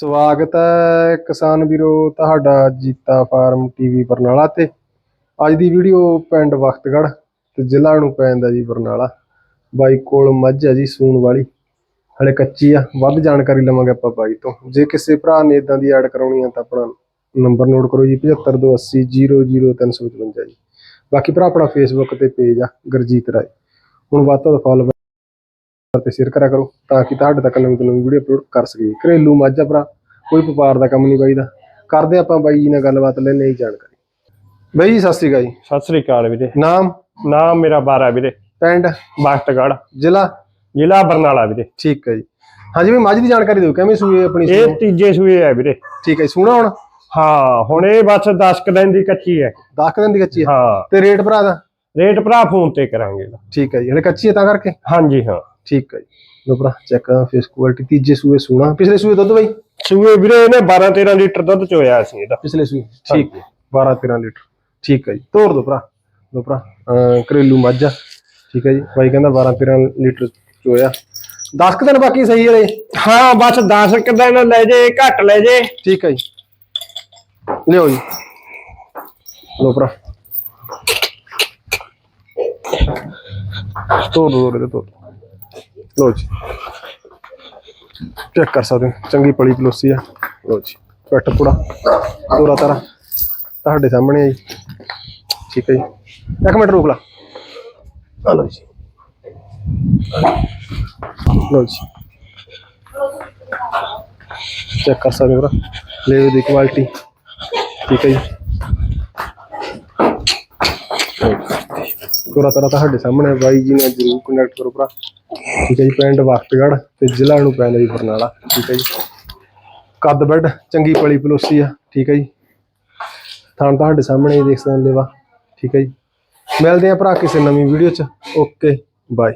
ਸਵਾਗਤ ਹੈ ਕਿਸਾਨ ਵੀਰੋ, ਤੁਹਾਡਾ ਜੀਤਾ ਫਾਰਮ ਟੀਵੀ ਬਰਨਾਲਾ ਤੇ। ਅੱਜ ਦੀ ਵੀਡੀਓ ਪਿੰਡ ਵਖਤਗੜ੍ਹ ਤੇ ਜ਼ਿਲ੍ਹਾ ਨੂੰ ਪੈਂਦਾ ਜੀ ਬਰਨਾਲਾ। ਬਾਈ ਕੋਲ ਮੱਝ ਹੈ ਜੀ ਸੂਣ ਵਾਲੀ। ਹਲੇ ਕੱਚੀ ਆ, ਵੱਧ ਜਾਣਕਾਰੀ ਲਵਾਂਗੇ ਆਪਾਂ ਬਾਈ ਤੋਂ। ਜੇ ਕਿਸੇ ਭਰਾ ਨੇ ਇਦਾਂ ਦੀ ਐਡ ਕਰਾਉਣੀ ਆ ਤਾਂ ਆਪਣਾ ਨੰਬਰ ਨੋਟ ਕਰੋ ਜੀ 7528000355 ਜੀ। ਬਾਕੀ ਭਰਾ ਆਪਣਾ ਫੇਸਬੁੱਕ ਤੇ ਪੇਜ ਆ, ਗੁਰਜੀਤ ਰਾਏ। ਹੁਣ ਵੱਧ ਤੋਂ ਵੱਧ ਫੋਲੋ ਤੇ ਸ਼ੇਅਰ ਕਰਿਆ ਕਰੋ ਤਾਂ ਕਿ ਤੁਹਾਡੇ ਤੱਕ ਨਵੀਂ ਤੋਂ ਨਵੀਂ ਵੀਡੀਓ ਅਪਲੋਡ ਕਰ ਸਕੀਏ। ਘਰੇਲੂ ਮੱਝ ਭਰਾ ਕੋਈ ਵਪਾਰ ਦਾ ਕੰਮ ਨਹੀਂ ਬਾਈ ਦਾ। ਕਰਦੇ ਆਪਾਂ ਬਾਈ ਜੀ ਨਾਲ ਗੱਲਬਾਤ ਲੈਣੇ ਹੀ ਜਾਣਕਾਰੀ। ਬਾਈ ਜੀ ਸਤਿ ਸ਼੍ਰੀ ਅਕਾਲ ਜੀ। ਸਤਿ ਸ੍ਰੀ ਅਕਾਲ ਵੀਰੇ। ਨਾਮ? ਨਾਮ ਮੇਰਾ ਬਾਰਾ ਵੀਰੇ। ਪਿੰਡ? ਬਖਤਗੜ ਜ਼ਿਲ੍ਹਾ? ਜ਼ਿਲ੍ਹਾ ਬਰਨਾਲਾ ਵੀਰੇ। ਠੀਕ ਹੈ ਜੀ। ਹਾਂਜੀ ਵੀ ਮੱਝ ਦੀ ਜਾਣਕਾਰੀ ਦਿਓ ਕਿਵੇਂ ਸੂਏ ਆਪਣੀ ਇਹ? ਤੀਜੇ ਸੂਏ ਹੈ ਵੀਰੇ। ਠੀਕ ਹੈ ਸੂਣਾ ਹੁਣ? ਹਾਂ ਹੁਣ ਇਹ ਬਸ 10 ਕੁ ਦਿਨ ਦੀ ਕੱਚੀ ਹੈ। 10 ਕੁ ਦਿਨ ਦੀ ਕੱਚੀ ਹੈ? ਹਾਂ। ਤੇ ਰੇਟ ਭਰਾ ਦਾ? ਰੇਟ ਭਰਾ ਫੋਨ ਤੇ ਕਰਾਂਗੇ। ਠੀਕ ਹੈ ਜੀ ਹਲੇ ਕੱਚੀ ਹੈ ਤਾਂ ਕਰਕੇ? ਹਾਂਜੀ ਹਾਂ। ਠੀਕ ਹੈ ਜੀ। ਲੋ ਭਰਾ ਚੈੱਕ ਫੇਸ ਕੁਆਲਿਟੀ ਤੀਜੇ ਸੂਏ ਸੂਣਾ। ਪਿਛਲੇ ਸੂਏ ਦੁੱਧ ਬਾਈ? ਸੂਏ ਵੀਰੇ ਇਹਨੇ 12 13 ਲੀਟਰ ਦੁੱਧ ਚੋਇਆ ਸੀ ਇਹਦਾ। ਪਿਛਲੇ ਸੂਏ? ਠੀਕ ਹੈ 12 13 ਲੀਟਰ। ਠੀਕ ਹੈ ਜੀ। ਤੋਰ ਦੋ ਭਰਾ। ਲੋ ਭਰਾ ਘਰੇਲੂ ਮੱਝ। ਆ ਠੀਕ ਹੈ ਜੀ। ਬਾਈ ਕਹਿੰਦਾ 12 13 ਲੀਟਰ ਚੋਇਆ। 10 ਕੁ ਦਿਨ ਬਾਕੀ ਸਹੀ ਹੈ ਹਾਂ ਬਸ 10 ਕੁ ਦਿਨ ਲੈ ਜੇ ਘੱਟ ਲੈ ਜੇ। ਠੀਕ ਹੈ ਜੀ। ਲਿਓ ਜੀ। ਲੋ ਭਰਾ। ਤੋੜ ਦੋ ਤੋੜ ਦੋ ਤੋੜ ਲੋ ਜੀ। ਚੈੱਕ ਕਰ ਸਕਦੇ ਹੋ, ਚੰਗੀ ਪਲੀ ਪਲੋਸੀ ਆ। ਲੋ ਜੀ, ਕੱਟ ਪੂੜਾ, ਤੋਰਾ ਤਾਰਾ, ਤੁਹਾਡੇ ਸਾਹਮਣੇ ਆ ਜੀ। ਠੀਕ ਹੈ ਜੀ। ਇੱਕ ਮਿੰਟ ਰੋਕ ਲਾ। ਆ ਲੋ ਜੀ। ਲੋ ਜੀ। ਚੈੱਕ ਕਰ ਸਕਦੇ ਹੋ ਭਰਾ ਦੀ ਕੁਆਲਿਟੀ ਠੀਕ ਹੈ ਜੀ। ਪੂਰਾ ਤਰ੍ਹਾਂ ਤੁਹਾਡੇ ਸਾਹਮਣੇ ਬਾਈ ਜੀ ਨਾਲ ਜਰੂਰ ਕੰਟੈਕਟ ਕਰੋ ਭਰਾ। ਠੀਕ ਹੈ ਜੀ, ਪਿੰਡ ਵਖਤਗੜ੍ਹ ਤੇ ਜ਼ਿਲ੍ਹਾ ਨੂੰ ਪੈਂਦਾ ਜੀ ਬਰਨਾਲਾ। ਠੀਕ ਹੈ ਜੀ। ਕੱਦ ਬੈੱਡ, ਚੰਗੀ ਪਲੀ ਪਲੋਸੀ ਆ। ਠੀਕ ਹੈ ਜੀ। ਥਾਂ ਤੁਹਾਡੇ ਸਾਹਮਣੇ ਦੇਖ ਸਕਦੇ ਹੋ ਲੇਵਾ। ਠੀਕ ਹੈ ਜੀ। ਮਿਲਦੇ ਆ ਭਰਾ ਕਿਸੇ ਨਵੀਂ ਵੀਡੀਓ ਚ। Okay bye